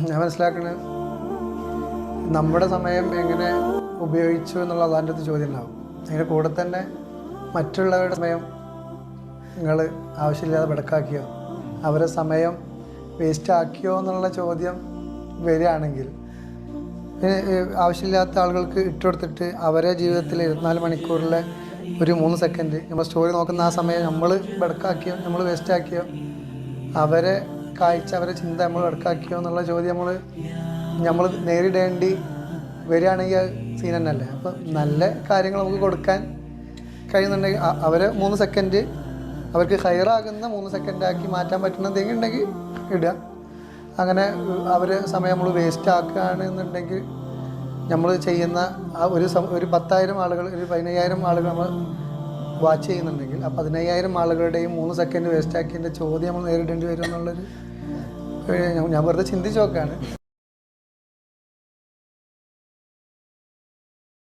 ഞാൻ മനസ്സിലാക്കണേ. നമ്മുടെ സമയം എങ്ങനെ ഉപയോഗിച്ചു എന്നുള്ള അതാന്റെ അടുത്ത് ചോദ്യം ഉണ്ടാവും അതിന്റെ കൂടെ തന്നെ മറ്റുള്ളവരുടെ സമയം നിങ്ങൾ ആവശ്യമില്ലാതെ ബെടക്കാക്കിയോ അവരെ സമയം വേസ്റ്റ് ആക്കിയോ എന്നുള്ള ചോദ്യം വരികയാണെങ്കിൽ ആവശ്യമില്ലാത്ത ആളുകൾക്ക് ഇട്ടുകൊടുത്തിട്ട് അവരെ ജീവിതത്തിൽ ഇരുപത്തിനാല് മണിക്കൂറിലെ ഒരു മൂന്ന് സെക്കൻഡ് നമ്മൾ സ്റ്റോറി നോക്കുന്ന ആ സമയം നമ്മൾ ബെടക്കാക്കിയോ നമ്മൾ വേസ്റ്റ് ആക്കിയോ അവരെ കാഴ്ച അവരെ ചിന്ത നമ്മൾ ഇടക്കാക്കിയോ എന്നുള്ള ചോദ്യം നമ്മൾ നമ്മൾ നേരിടേണ്ടി വരികയാണെങ്കിൽ സീൻ തന്നെയല്ലേ? അപ്പം നല്ല കാര്യങ്ങൾ നമുക്ക് കൊടുക്കാൻ കഴിയുന്നുണ്ടെങ്കിൽ അവരെ മൂന്ന് സെക്കൻഡ് അവർക്ക് ഹയറാകുന്ന മൂന്ന് സെക്കൻഡാക്കി മാറ്റാൻ പറ്റുന്ന എന്തെങ്കിലും ഉണ്ടെങ്കിൽ ഇടുക. അങ്ങനെ അവർ സമയം നമ്മൾ വേസ്റ്റ് ആക്കുകയാണെന്നുണ്ടെങ്കിൽ നമ്മൾ ചെയ്യുന്ന ആ ഒരു ഒരു പത്തായിരം ആളുകൾ ഒരു പതിനയ്യായിരം ആളുകൾ നമ്മൾ വാച്ച് ചെയ്യുന്നുണ്ടെങ്കിൽ ആ പതിനയ്യായിരം ആളുകളുടെയും മൂന്ന് സെക്കൻഡ് വേസ്റ്റ് ആക്കിയതിന്റെ ചോദ്യം നമ്മൾ നേരിടേണ്ടി വരും എന്നുള്ളൊരു ഞാൻ- വെറുതെ ചിന്തിച്ചു നോക്കുകയാണ്